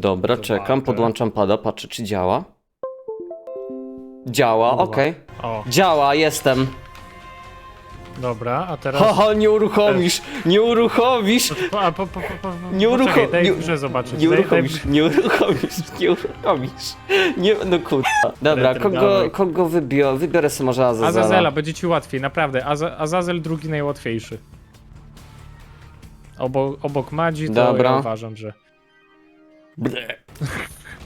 Dobra, czekam, podłączam pada, patrzę czy działa. Działa, okej. O, Działa, jestem. dobra, a teraz... Haha, nie uruchomisz, nie uruchomisz, a, po, po, po, po, Nie uruchom- poczekaj, daj nie- grze zobaczyć. nie Daj- uruchomisz, nie uruchomisz, nie uruchomisz. Nie, no kurwa. Dobra, Retry, kogo, dawaj. kogo wybiorę? Wybiorę sobie może. Azazela. Azazela, będzie ci łatwiej, naprawdę. Aza, Azazel drugi najłatwiejszy. Obok, obok Madzi to Dobra. ja uważam, że... Ble.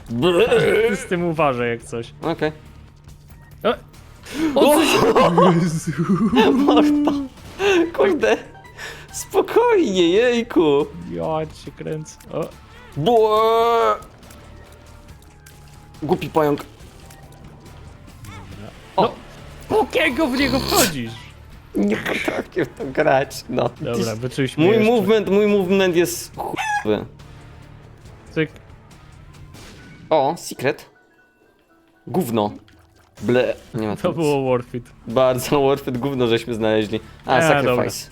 Ble. Z tym uważaj jak coś. Okej. E, O, Morda. Kurde. Spokojnie, jejku. Ja cię kręcę. O, Bue. Głupi pająk. O, Jakiego w niego wchodzisz? nie potrafię w to grać, no. Dobra, wyczuliśmy Mój jeszcze. movement, mój movement jest chujowy. Cyk. O, secret. Gówno. Ble. Nie ma To nic. było worth it. Bardzo worth it gówno żeśmy znaleźli. A, E, sacrifice.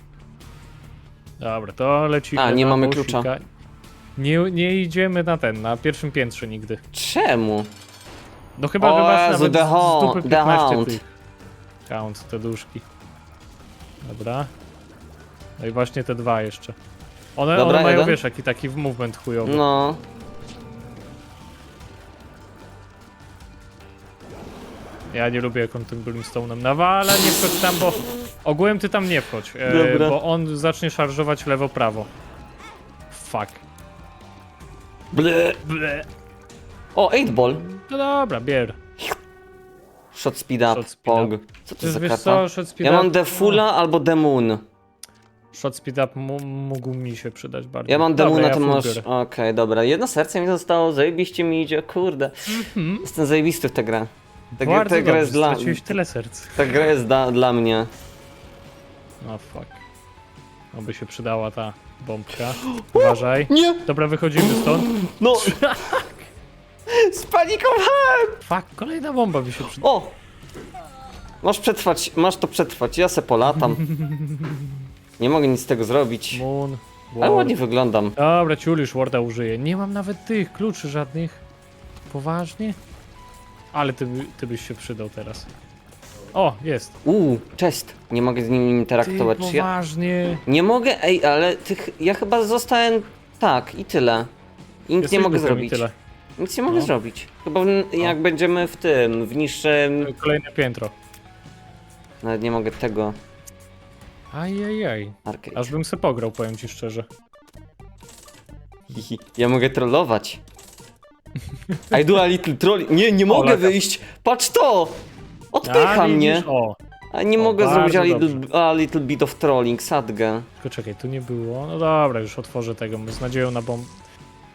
Dobra, to lecimy A, nie na mamy klucza. Nie, nie idziemy na ten, na pierwszym piętrze nigdy. Czemu? No chyba, O że masz Jezu, nawet The z- Hound, The 15 Hound. tych. Hound, te duszki. Dobra. No i właśnie te dwa jeszcze. One, Dobra, one mają, jeden. wiesz, jaki taki movement chujowy. No. Ja nie lubię jak on tym Brimstone'em nawala, nie wchodź tam, bo... Ogółem ty tam nie wchodź, e, Dobra. bo on zacznie szarżować lewo-prawo. Fuck. Ble. Ble. O, 8 ball. No dobra, bier. Shot speed up, Shot speed pog. up. Co to Wiesz, za wiesz karta? co, shot speed Ja up... mam The Fulla albo The Moon. Shot speed up mu- mógł mi się przydać bardziej. Ja mam The Dobra, Moona, ja to full masz... biorę. Okej, dobra. Jedno serce mi zostało, zajebiście mi idzie, kurde. Mhm. Jestem zajebisty w tę grę. Ta, gra- Bardzo ta gra dobrze, jest dla... straciłeś tyle serc. Ta gra jest da, dla mnie. No fuck. Oby się przydała ta bombka. Uważaj. Nie! Dobra, wychodzimy stąd. No! Spanikowałem! Fuck, kolejna bomba by się przydała. O! Masz przetrwać, masz to przetrwać, ja se polatam. Nie mogę nic z tego zrobić. Moon. Ale Ward. ładnie wyglądam. Dobra, ciulisz, Warda użyję. Nie mam nawet tych kluczy żadnych. Poważnie? Ale ty, by- ty byś się przydał teraz. O, jest. Uuu, chest. Nie mogę z nim Ty interaktować. Czy ja... poważnie. Nie mogę, ej, ale tych... ja chyba zostałem... Tak, i tyle. I nic Jesteś nie mogę i zrobić. Tyle. Nic nie mogę No. zrobić. Chyba w, jak będziemy w tym, w niższym... Kolejne piętro. Nawet nie mogę tego... Ajajaj. Arcade. Aż bym se pograł, powiem ci szczerze. Ja mogę trollować. I do a little troll. Nie, nie mogę wyjść. Patrz to! Odpycha mnie. widzisz? O, A nie O, mogę zrobić a bardzo little, a little bit of trolling, sadgę. tylko czekaj, tu nie było. No dobra, już otworzę tego, z nadzieją na bomb.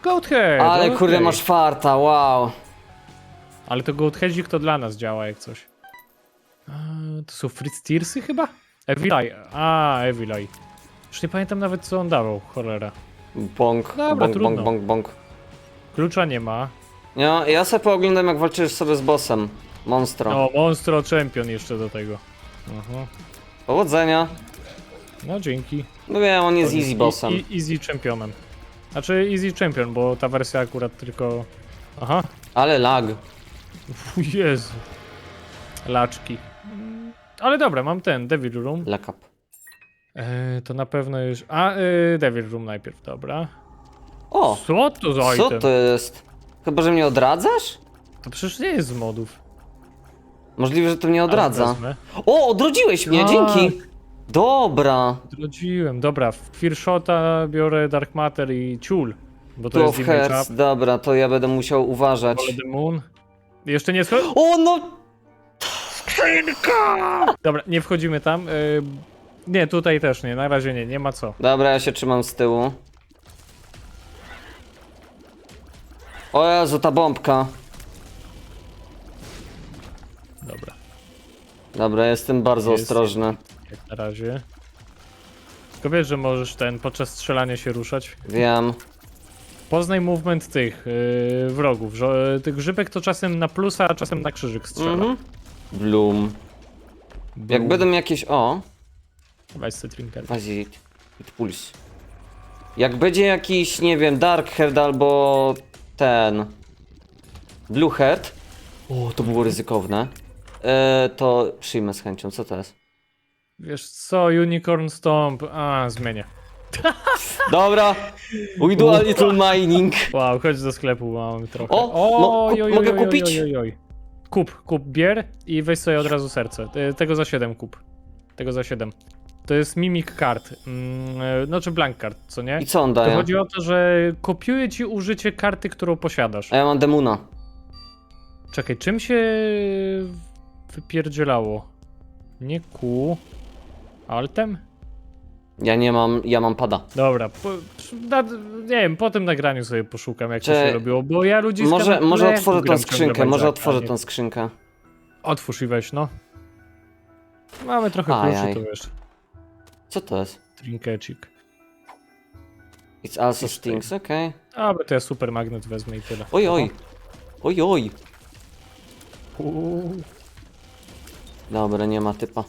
Goathead! Ale okej. kurde, masz farta, wow. Ale to Goatheadzik to dla nas działa jak coś. To są Fritz Tearsy chyba? Evil Eye. A, Evil Eye. Już nie pamiętam nawet co on dawał, cholera. Bong, Dobra, trudno. bong, bong, bong. Klucza nie ma. Ja, ja sobie pooglądam jak walczysz sobie z bossem. Monstro. O, Monstro Champion jeszcze do tego. Aha. Powodzenia. No dzięki. No wiem, on jest easy bossem. I, i, easy Championem. Znaczy Easy Champion, bo ta wersja akurat tylko... Aha. Ale lag. U Jezu. Laczki. Ale dobra, mam ten, Devil Room. Lag up. E, to na pewno już... A, e, Devil Room najpierw, dobra. O! Co to za Co item? to jest? Chyba, że mnie odradzasz? To przecież nie jest z modów. Możliwe, że to mnie odradza. wezmę. O, odrodziłeś mnie, Tak. dzięki. Dobra. Odrodziłem. Dobra, w Fearshota biorę Dark Matter i Ciul. Bo to Two jest of Image Hearts, Up. dobra, to ja będę musiał uważać. The Moon. Jeszcze nie scho- O, no! Dobra, nie wchodzimy tam. Y, nie, tutaj też nie, na razie nie, nie ma co. Dobra, ja się trzymam z tyłu. O Jezu, ta bombka. Dobra, Dobra, jestem bardzo Jest. ostrożny. jak na razie. Tylko wiesz, że możesz ten podczas strzelania się ruszać. Wiem. Poznaj movement tych yy, wrogów. Że, tych grzybek to czasem na plusa, a czasem na krzyżyk strzela. Mhm. Bloom. Jak będą jakieś... O! Weź sobie trinket. Wazit. Puls. Jak będzie jakiś, nie wiem, Dark Herd albo ten... Blue Heart. O, to było ryzykowne. E, to przyjmę z chęcią, co to jest? Wiesz co, Unicorn Stomp, a zmienię. Dobra, we do a little mining. Wow, chodź do sklepu, mam trochę. O, oj, oj, mogę kupić? Oj, oj, oj. Kup, kup bier i weź sobie od razu serce. E, Tego za 7 kup. Tego za 7. To jest mimic card, mm, e, znaczy blank card, co nie? I co on To daje? chodzi o to, że kopiuje ci użycie karty, którą posiadasz. A ja mam demuna. Czekaj, czym się wypierdzielało? Nie Q. Altem? Ja nie mam, ja mam pada. Dobra, po, na, nie wiem, po tym nagraniu sobie poszukam, jak to Czy- się robiło, bo ja ludzi Może, może otworzę tą skrzynkę, może otworzę tą skrzynkę. Otwórz i weź, no. Mamy trochę kluczy, to wiesz. Co to jest? Trinkecik. It's also stings, okej. Dobra, to ja super magnet wezmę i tyle. Oj, oj. Oj, oj. Uuu, Dobra, nie ma typa.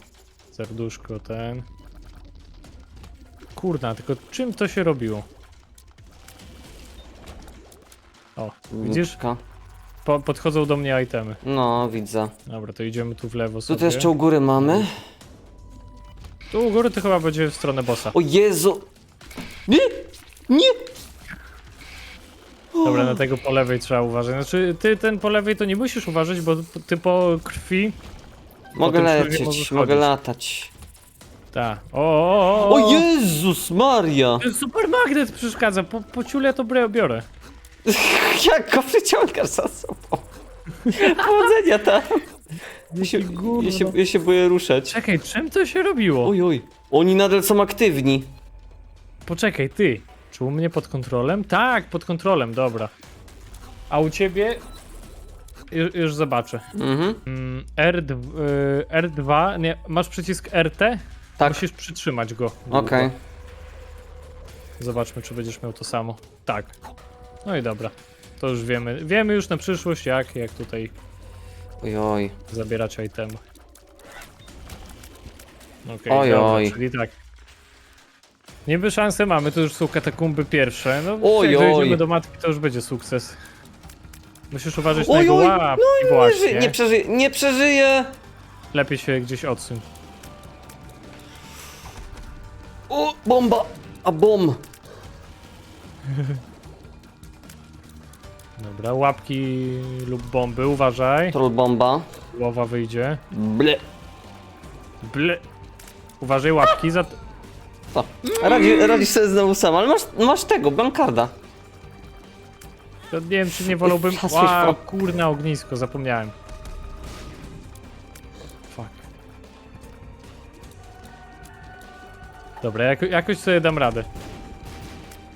serduszko ten. Kurna, tylko czym to się robiło? O, widzisz? Po, podchodzą do mnie itemy. No, widzę. Dobra, to idziemy tu w lewo sobie. Tutaj jeszcze u góry mamy. Tu u góry to chyba będzie w stronę bossa. O Jezu! Nie! Nie! Dobra, na tego po lewej trzeba uważać. Znaczy, ty ten po lewej to nie musisz uważać, bo ty po krwi... Mogę szurwie lecieć, mogę latać. Ta. O, o, o, O Jezus Maria! Ten Super magnet przeszkadza, po, po ciule to biorę. Jak go przyciągasz za sobą? Powodzenia tam! Ja się, ja, się, ja się boję ruszać. Czekaj, czym to się robiło? Oj, oj. Oni nadal są aktywni. Poczekaj, ty. Czy u mnie pod kontrolem? Tak, pod kontrolem, dobra. A u ciebie? Ju, już zobaczę. Mhm. Mm, R2, y, R2, nie, masz przycisk RT? Tak. Musisz przytrzymać go. Okej. Zobaczmy, czy będziesz miał to samo. Tak. No i dobra. To już wiemy. Wiemy już na przyszłość, jak, jak tutaj Oj, oj. zabierać itemy. Okej, Oj, dobra, oj. czyli tak. Niby szanse mamy, to już są katakumby pierwsze. No, Oj, jak oj. dojdziemy do matki, to już będzie sukces. Musisz uważać na Oj, jego oj, łapki, Nie, właśnie. ży- nie przeżyję, nie przeżyję! Lepiej się gdzieś odsuń. O, bomba! A bom! Dobra, łapki lub bomby, uważaj. Troll bomba. Głowa wyjdzie. Ble. Ble. Uważaj łapki za... To. Radzi, radzisz sobie znowu sam, ale masz, masz tego, bankarda. To nie wiem, czy nie wolałbym... Wow, patrz. kurna ognisko, zapomniałem. Fuck. Dobra, jako, jakoś sobie dam radę.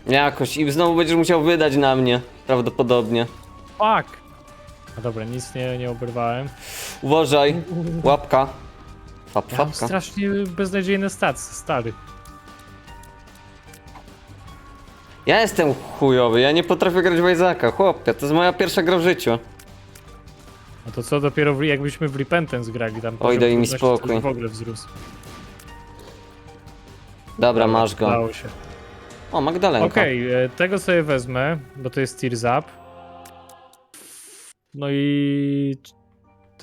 Jakoś. I znowu będziesz musiał wydać na mnie. Prawdopodobnie. Fuck! A dobra, nic nie, nie oberwałem. Uważaj. Łapka. Fap, Ja mam fapka. strasznie beznadziejne stacje, stary. Ja jestem chujowy, ja nie potrafię grać w Isaaca, chłopie. To jest moja pierwsza gra w życiu. A to co dopiero w, jakbyśmy w Repentance grali tam. Oj, poziom daj mi trudności to spokój. już W ogóle wzrósł. Dobra, masz go. Udało się. O, Magdalenka. Okej, e, tego sobie wezmę, bo to jest Tears Up. No i...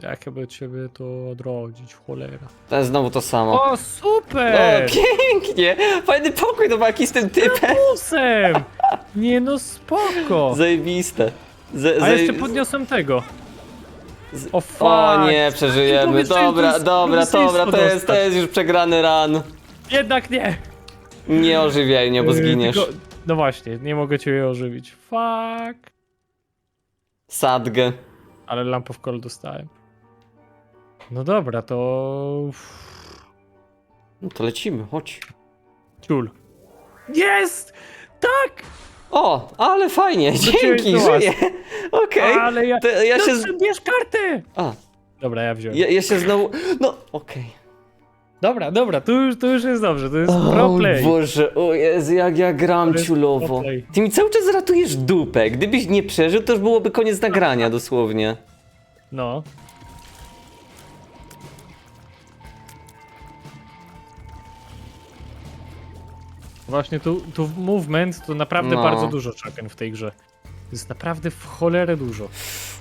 Jak ja by ciebie to odrodzić, cholera. To jest znowu to samo. O, O, super! pięknie! Fajny pokój do walki z tym typem. Busem! Nie no, spoko! Zajebiste. Z, A jeszcze podniosłem tego. z- O fuck! O nie, przeżyjemy. Dobra, dobra, dobra, to jest, to jest już przegrany ran. Jednak nie! Nie ożywiaj mnie, bo Yy, zginiesz. tylko- No właśnie, nie mogę cię ożywić. Fuck! Sadgę. Ale Lamp of Coal dostałem. No dobra, to... No to lecimy, chodź. Ciul. Jest! Tak! O, ale fajnie, Wróciłeś dzięki, do żyję. Okej. Ale ja... To Ja no, się... z- bierz kartę! A, Dobra, ja wziąłem. ja, ja się znowu... No, okej. Dobra, dobra, tu już, tu już jest dobrze, to jest pro O play. Boże, o Jezu, jak ja gram To jest ciulowo. Ty mi cały czas ratujesz dupę. Gdybyś nie przeżył, to już byłoby koniec nagrania dosłownie. No. Właśnie tu, tu w movement to naprawdę No. bardzo dużo czaken w tej grze. Jest naprawdę w cholerę dużo.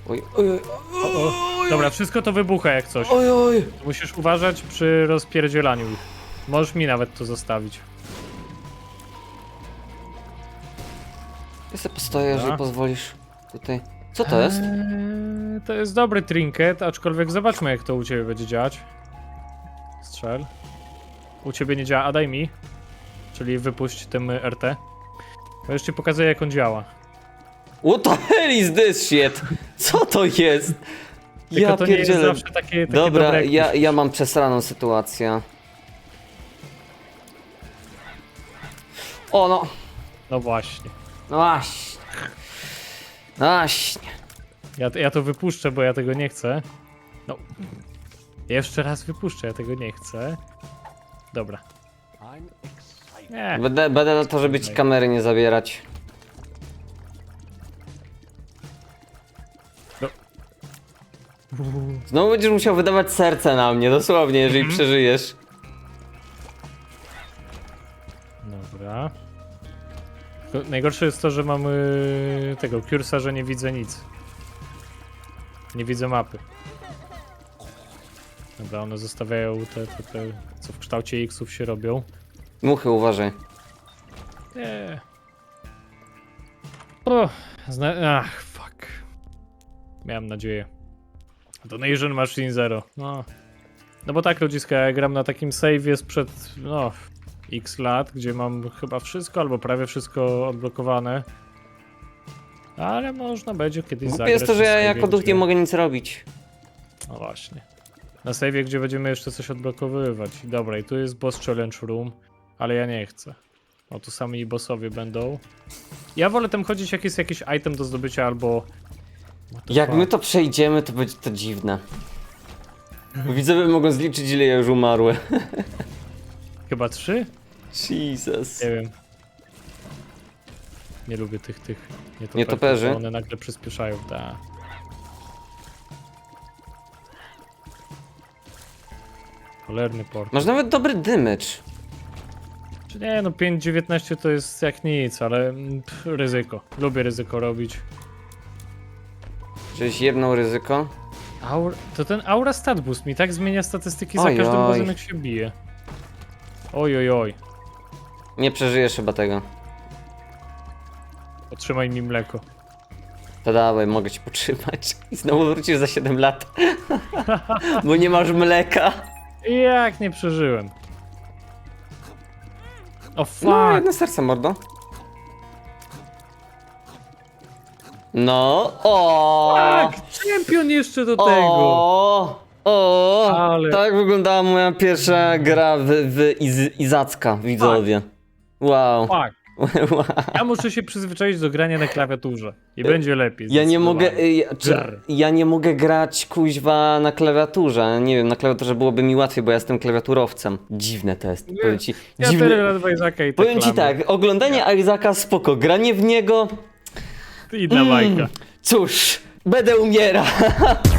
Oj, oj, oj, O, o. Dobra, wszystko to wybucha jak coś. oj, oj. Musisz uważać przy rozpierdzielaniu ich. Możesz mi nawet to zostawić. Ja sobie postoję, jeżeli pozwolisz. Tutaj. Co to jest? Eee, to jest dobry trinket, aczkolwiek zobaczmy jak to u ciebie będzie działać. Strzel. U ciebie nie działa, a daj mi. Czyli wypuść tym RT. To już ci pokazuję jak on działa. What the hell is this shit? Co to jest? Tylko Ja to nie jest pierdzielę. zawsze takie, takie Dobra, dobre ja, ja mam przesraną sytuację. O no, No właśnie. no właśnie. No właśnie. Ja, ja to wypuszczę, bo ja tego nie chcę. No. Jeszcze raz wypuszczę, ja tego nie chcę. Dobra. Nie. Będę, będę na to, żeby ci kamery nie zabierać. Znowu będziesz musiał wydawać serce na mnie, dosłownie, jeżeli Mhm. przeżyjesz. Dobra. Tylko najgorsze jest to, że mamy tego Cursa, że nie widzę nic. Nie widzę mapy. Dobra, one zostawiają te, te, te co w kształcie X-ów się robią. Muchy, uważaj. Nie. O, zna... Ach, fuck. Miałem nadzieję. Donation Machine Zero. No. No bo tak, ludziska, ja gram na takim save'ie sprzed, no, x lat, gdzie mam chyba wszystko, albo prawie wszystko odblokowane. Ale można będzie kiedyś Głupie zagrać jest to, że na ja save'ie, jako duch gdzie- nie mogę nic robić. No właśnie. Na save'ie, gdzie będziemy jeszcze coś odblokowywać. Dobra, i tu jest boss challenge room, ale ja nie chcę. O, tu sami bossowie będą. Ja wolę tam chodzić, jak jest jakiś item do zdobycia, albo... Jak my to przejdziemy, to będzie to dziwne. Widzowie mogą zliczyć, ile ja już umarłem. Chyba trzy? Jesus. Nie wiem. Nie lubię tych, tych nietoperków, Nietoperzy? bo One nagle przyspieszają, tak. Cholerny port. Masz nawet dobry damage. Czy nie, no 5.19 to jest jak nic, ale mm, pff, ryzyko. Lubię ryzyko robić. Żeś jedną ryzyko. To ten Aura Stat Boost mi tak zmienia statystyki za Oj, każdym oj. razem jak się bije. Oj, oj, oj. Nie przeżyjesz chyba tego. Otrzymaj mi mleko. To dawaj, mogę ci potrzymać. I znowu wrócisz za 7 lat. Bo nie masz mleka. Jak nie przeżyłem. O No, fuck! jedno serce, mordo. No, o. Tak! Champion jeszcze do tego! O, o, Ale- tak wyglądała moja pierwsza gra w, w Iz Izacka, widzowie. Wow. Fuck! wow. Ja muszę się przyzwyczaić do grania na klawiaturze. I będzie lepiej. Ja nie mogę, zdecydowanie. y, ja, czy, Grr. ja nie mogę grać kuźwa na klawiaturze. Nie wiem, na klawiaturze byłoby mi łatwiej, bo ja jestem klawiaturowcem. Dziwne to jest, Nie, powiem ci. Ja tyle lat Isaaca i te Powiem ci klamy. tak, oglądanie Isaaca spoko, granie w niego, Inna bajka. cóż, będę umierał.